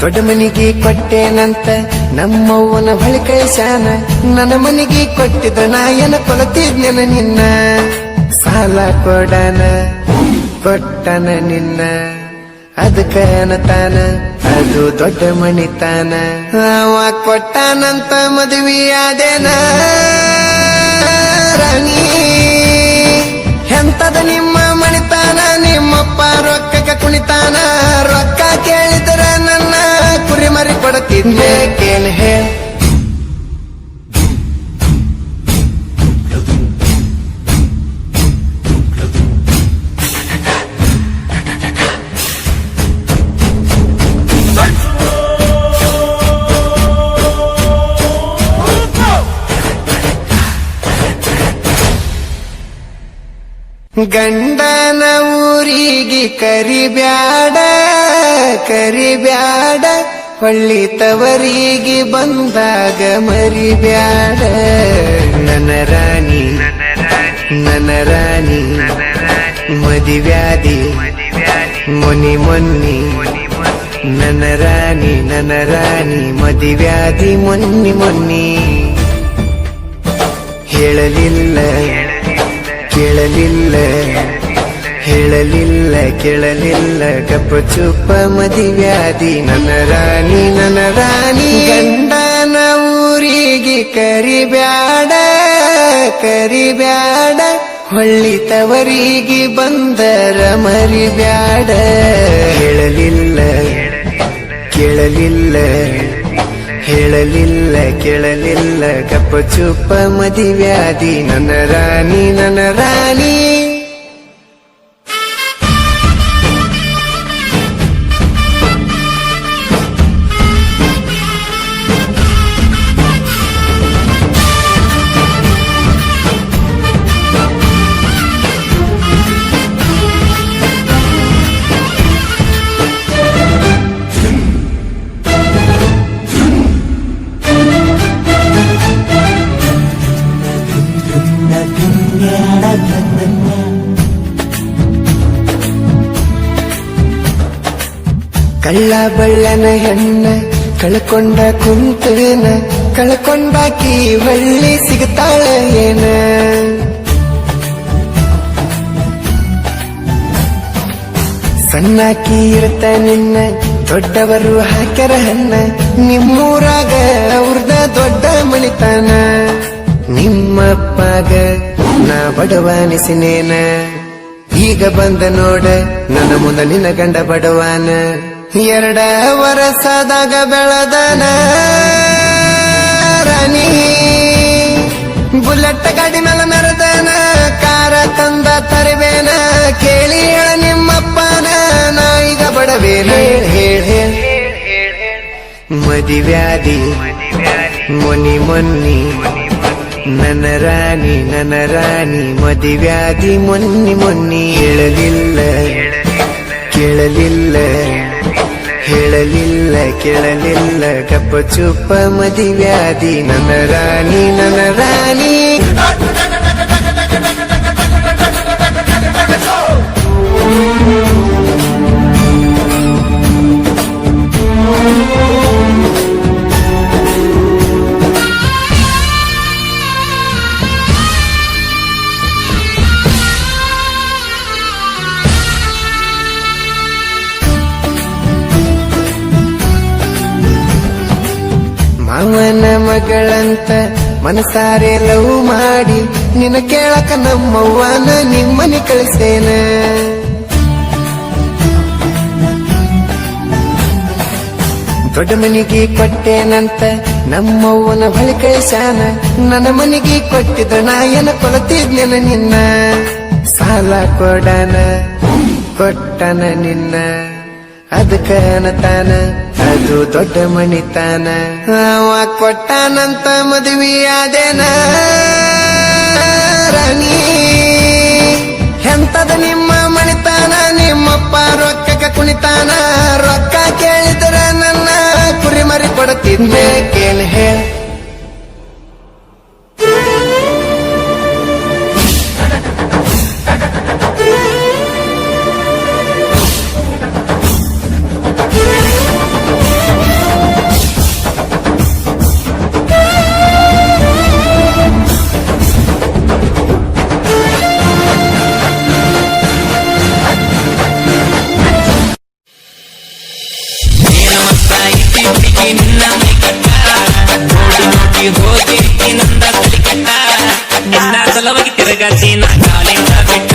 ದೊಡ್ಡ ಮನಿಗೆ ಕೊಟ್ಟೇನಂತ ನಮ್ಮವ್ವನ ಬಳಿ ಕಳಿಸ್ಯಾನ. ನನ್ನ ಮನಿಗೆ ಕೊಟ್ಟಿದ್ರ ನಾಯನ ಕೊಲತಿದ್ನ ನಿನ್ನ. ಸಾಲ ಕೊಡನ, ಕೊಟ್ಟನ ನಿನ್ನ. ಅದಕ್ಕನ ತಾನ, ಅದು ದೊಡ್ಡ ಮಣಿತಾನ ಅವ ಕೊಟ್ಟನಂತ ಮದುವೆಯಾದೇನ. ರಾಣಿ, ಎಂತದ ನಿಮ್ಮ ಮಣಿತಾನ? ನಿಮ್ಮಪ್ಪ ರೊಕ್ಕಕ್ಕೆ ಕುಣಿತಾನ? ಗಂಡನ ಊರಿಗೆ ಕರಿಬ್ಯಾಡ ಕರಿಬ್ಯಾಡ. ಹೊಳ್ಳಿ ತವರಿಗೆ ಬಂದಾಗ ಮರಿಬ್ಯಾಡ. ನನ ರಾಣಿ ನನ ರಾಣಿ ಮದಿವ್ಯಾದಿ ಮೊನಿ ಮೊನ್ನಿ. ನನ ರಾಣಿ ನನ ರಾಣಿ ಮದಿವ್ಯಾದಿ ಮೊನ್ನಿ ಮೊನ್ನಿ. ಹೇಳಲಿಲ್ಲ. ಕೇಳಲಿಲ್ಲ, ಹೇಳಲಿಲ್ಲ, ಕೇಳಲಿಲ್ಲ. ಕಪ್ಪ ಚುಪ್ಪ ಮದಿವ್ಯಾದಿ ನನ್ನ ರಾಣಿ ನನ್ನ ರಾಣಿ. ಗಂಡನ ಊರಿಗೆ ಕರಿಬ್ಯಾಡ ಕರಿಬ್ಯಾಡ. ಹೊಳ್ಳಿ ತವರಿಗೆ ಬಂದರ ಮರಿಬ್ಯಾಡ. ಹೇಳಲಿಲ್ಲ ಕೇಳಲಿಲ್ಲ. ಹೇಳಲಿಲ್ಲ ಕೇಳಲಿಲ್ಲ ಕಪ್ಪ ಚುಪ್ಪ ಮದಿವ್ಯಾದಿ ನನ್ನ ರಾಣಿ ನನ್ನ ರಾಣಿ. ಕಳ್ಳ ಬಳ್ಳನ ಹೆಣ್ಣ, ಕಳ್ಕೊಂಡ ಕುಂತೇನ ಕಳ್ಕೊಂಡಾಕಿ ಬಳ್ಳಿ ಸಿಗ್ತಾಳ ಏನ? ಸಣ್ಣಾಕಿ ಇರ್ತ ನಿನ್ನ, ದೊಡ್ಡವರು ಹಾಕ್ಯಾರ ಹಣ್ಣ, ನಿಮ್ಮೂರಾಗ ಅವ್ರದ ದೊಡ್ಡ ಮಣಿತಾನ. ನಿಮ್ಮಪ್ಪಗ ನಾ ಬಡವಾನಿಸಿನೇನ ಈಗ ಬಂದ ನೋಡ, ನನ್ನ ಮುಂದ ನಿನ್ನ ಗಂಡ ಬಡವಾನ. ಎರಡ ವರಸದಾಗ ಬೆಳದನ ರಾಣಿ. ಬುಲೆಟ್ ಗಾಡಿ ಮೇಲೆ ಮೆರೆದನ, ಕಾರ ತಂದ ತರಿವೇನ. ಕೇಳಿ ಹೇಳ ನಿಮ್ಮಪ್ಪನ, ನಾ ಈಗ ಬಡವೇನ. ಹೇಳಿ ಮದಿ ವ್ಯಾಧಿ ಮುನಿ ಮೊನ್ನಿ ನನ್ನ ರಾಣಿ ನನ್ನ ರಾಣಿ ಮದಿವ್ಯಾಧಿ ಮೊನ್ನಿ ಮೊನ್ನಿ ಹೇಳಲಿಲ್ಲ. ಕೇಳಲಿಲ್ಲ ಹೇಳಲಿಲ್ಲ, ಕೇಳಲಿಲ್ಲ. ಗಪ್ಪ ಚುಪ್ಪ ಮದಿವ್ಯಾಧಿ ನನ್ನ ರಾಣಿ ನನ್ನ ರಾಣಿ ಮಗಳಂತ ಮನಸಾರೆ ಲವ್ ಮಾಡಿ ನಿನ್ನ ಕೇಳಕ ನಮ್ಮವ್ವನ ನಿಮ್ಮನೆ ಕಳಿಸೇನ. ದೊಡ್ಡ ಮನಿಗೆ ಕೊಟ್ಟೇನಂತ ನಮ್ಮವ್ವನ ಬಳಿ ಕಳಿಸಾನ ನನ್ನ ಮನಿಗೆ ಕೊಟ್ಟಿದ ನಾಯನ ಕೊಲತಿದ್ನೆನ ನಿನ್ನ. ಸಾಲ ಕೊಡನ, ಕೊಟ್ಟನ ನಿನ್ನ. ಅದಕ್ಕ ಕನತಾನ, ಅದು ದೊಡ್ಡ ಮಣಿತಾನ. ಅವ ಕೊಟ್ಟಾನಂತ ಮದುವೆಯಾದೇನ? ರಾಣಿ, ಎಂತದ ನಿಮ್ಮ ಮಣಿತಾನ? ನಿಮ್ಮಪ್ಪ ರೊಕ್ಕಕ್ಕೆ ಕುಣಿತಾನ? ರೊಕ್ಕ ಕೇಳಿದ್ರ ನನ್ನ ಕುರಿಮರಿ ಕೊಡತಿದ್ದೆ ಕೇಳಿ ಹೇಳ. ತಿರುಗತಿನ ಕಾಲಿಂದ ಬಿಟ್ಟ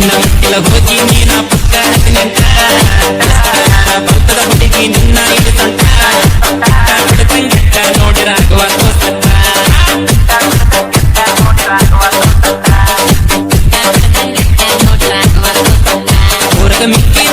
ನಮ್ಮೆಲ್ಲ ಹೋಗಿ ನೀನ ಪಕ್ಕ ನಿಂತ ಭಕ್ತದ ಹುಡುಗಿ ನಿನ್ನ ಇದು ಸಂತ ನೋಡಿರಾಗುವ ಸೊತ್ತ ಊರದ ಮಿಕ್ಕಿ